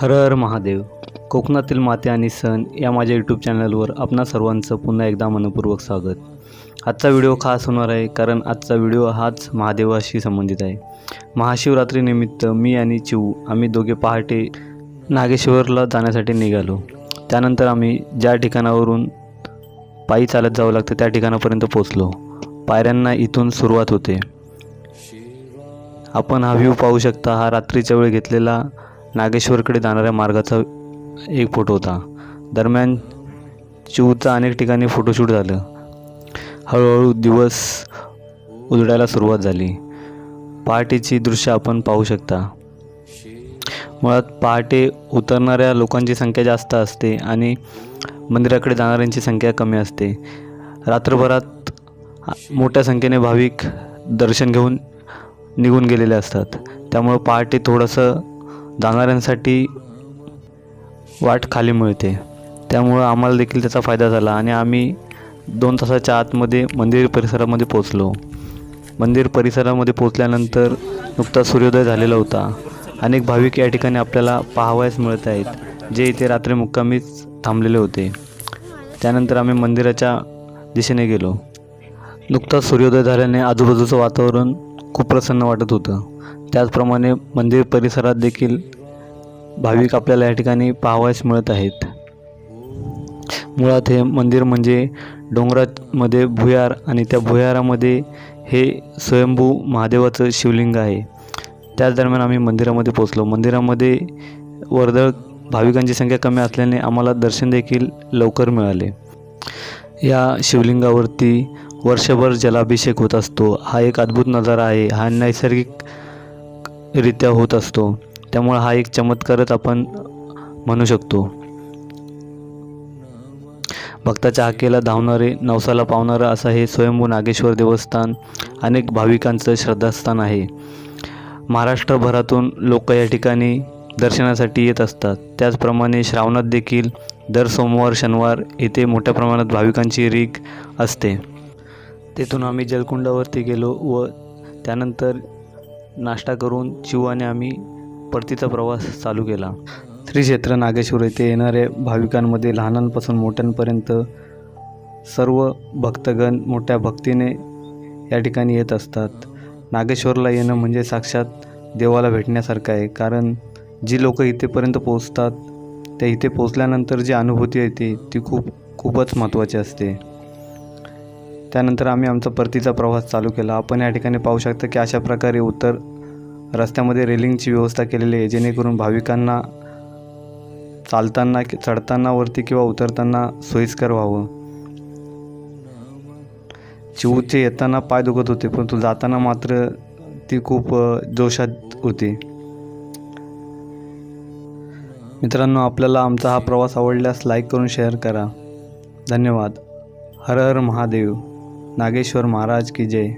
हर हर महादेव. कोकणातील माते आणि सण या माझ्या यूट्यूब चॅनलवर आपणा सर्वांचं पुन्हा एकदा मनपूर्वक स्वागत. आजचा व्हिडिओ खास होणार आहे कारण आजचा व्हिडिओ हाच महादेवाशी संबंधित आहे. महाशिवरात्रीनिमित्त मी आणि चिऊ आम्ही दोघे पहाटे नागेश्वरला जाण्यासाठी निघालो. त्यानंतर आम्ही ज्या ठिकाणावरून पायी चालत जावं लागतं त्या ठिकाणापर्यंत पोचलो पायऱ्यांना इथून सुरुवात होते. आपण हा व्ह्यू पाहू शकता हा रात्रीच्या वेळ घेतलेला नागेश्वरकडे जाणाऱ्या मार्गाचा एक फोटो होता. दरम्यान शिवचा अनेक ठिकाणी फोटोशूट झालं. हळूहळू दिवस उजडायला सुरुवात झाली. पहाटेची दृश्य आपण पाहू शकता. मुळात पहाटे उतरणाऱ्या लोकांची संख्या जास्त असते आणि मंदिराकडे जाणाऱ्यांची संख्या कमी असते. रात्रभरात मोठ्या संख्येने भाविक दर्शन घेऊन निघून गेलेले असतात. त्यामुळं पहाटे थोडंसं जाणाऱ्यांसाठी वाट खाली मिळते. त्यामुळं आम्हाला देखील त्याचा फायदा झाला आणि आम्ही दोन तासाच्या आतमध्ये मंदिर परिसरामध्ये पोचलो मंदिर परिसरामध्ये पोचल्यानंतर नुकता सूर्योदय झालेला होता. अनेक भाविक या ठिकाणी आपल्याला पाहावयास मिळत आहेत जे इथे रात्री मुक्कामीच थांबलेले होते. त्यानंतर आम्ही मंदिराच्या दिशेने गेलो. नुकताच सूर्योदय झाल्याने आजूबाजूचं वातावरण खूप प्रसन्न वाटत होतं. त्याचप्रमाणे मंदिर परिसरात देखील भाविक आपल्याला या ठिकाणी पाहावयास मिळत आहेत. मुळात हे मंदिर म्हणजे डोंगरामध्ये भुयार आणि त्या भुयारामध्ये हे स्वयंभू महादेवाचं शिवलिंग आहे. त्याच दरम्यान आम्ही मंदिरामध्ये पोचलो मंदिरामध्ये वर्दळ भाविकांची संख्या कमी असल्याने आम्हाला दर्शन देखील लवकर मिळाले. या शिवलिंगावरती वर्षभर जलाभिषेक होत असतो. हा एक अद्भुत नजारा आहे. हा नैसर्गिकरित्या होत असतो. त्यामुळे हा एक चमत्कारच आपण म्हणू शकतो. भक्ताच्या हाकेला धावणारे नवसाला पावणारं असं हे स्वयंभू नागेश्वर देवस्थान अनेक भाविकांचं श्रद्धास्थान आहे. महाराष्ट्रभरातून लोक या ठिकाणी दर्शनासाठी येत असतात. त्याचप्रमाणे श्रावणात देखील दर सोमवार शनिवार येथे मोठ्या प्रमाणात भाविकांची रीग असते. तेथून आम्ही जलकुंडावरती गेलो व त्यानंतर नाश्ता करून चिवाने आम्ही परतीचा प्रवास चालू केला. श्री क्षेत्र नागेश्वर येथे येणाऱ्या भाविकांमध्ये लहानांपासून मोठ्यांपर्यंत सर्व भक्तगण मोठ्या भक्तीने या ठिकाणी येत असतात. नागेश्वरला येणं म्हणजे साक्षात देवाला भेटण्यासारखं आहे. कारण जी लोकं इथेपर्यंत पोचतात त्या इथे पोचल्यानंतर जी अनुभूती येते ती खूप खूपच महत्त्वाची असते. त्यानंतर आम्ही आमचा परतीचा प्रवास चालू केला. आपण या ठिकाणी पाहू शकता की अशा प्रकारे उत्तर रस्त्यामध्ये रेलिंगची व्यवस्था केलेली आहे जेणेकरून भाविकांना चालताना कि चढताना वरती किंवा उतरताना सोयीस्कर व्हावं. चिवचे येताना पाय दुखत होते परंतु जाताना मात्र ती खूप जोशात होती. मित्रांनो आपल्याला आमचा हा प्रवास आवडल्यास लाईक करून शेअर करा. धन्यवाद. हर हर महादेव. नागेश्वर महाराज की जय.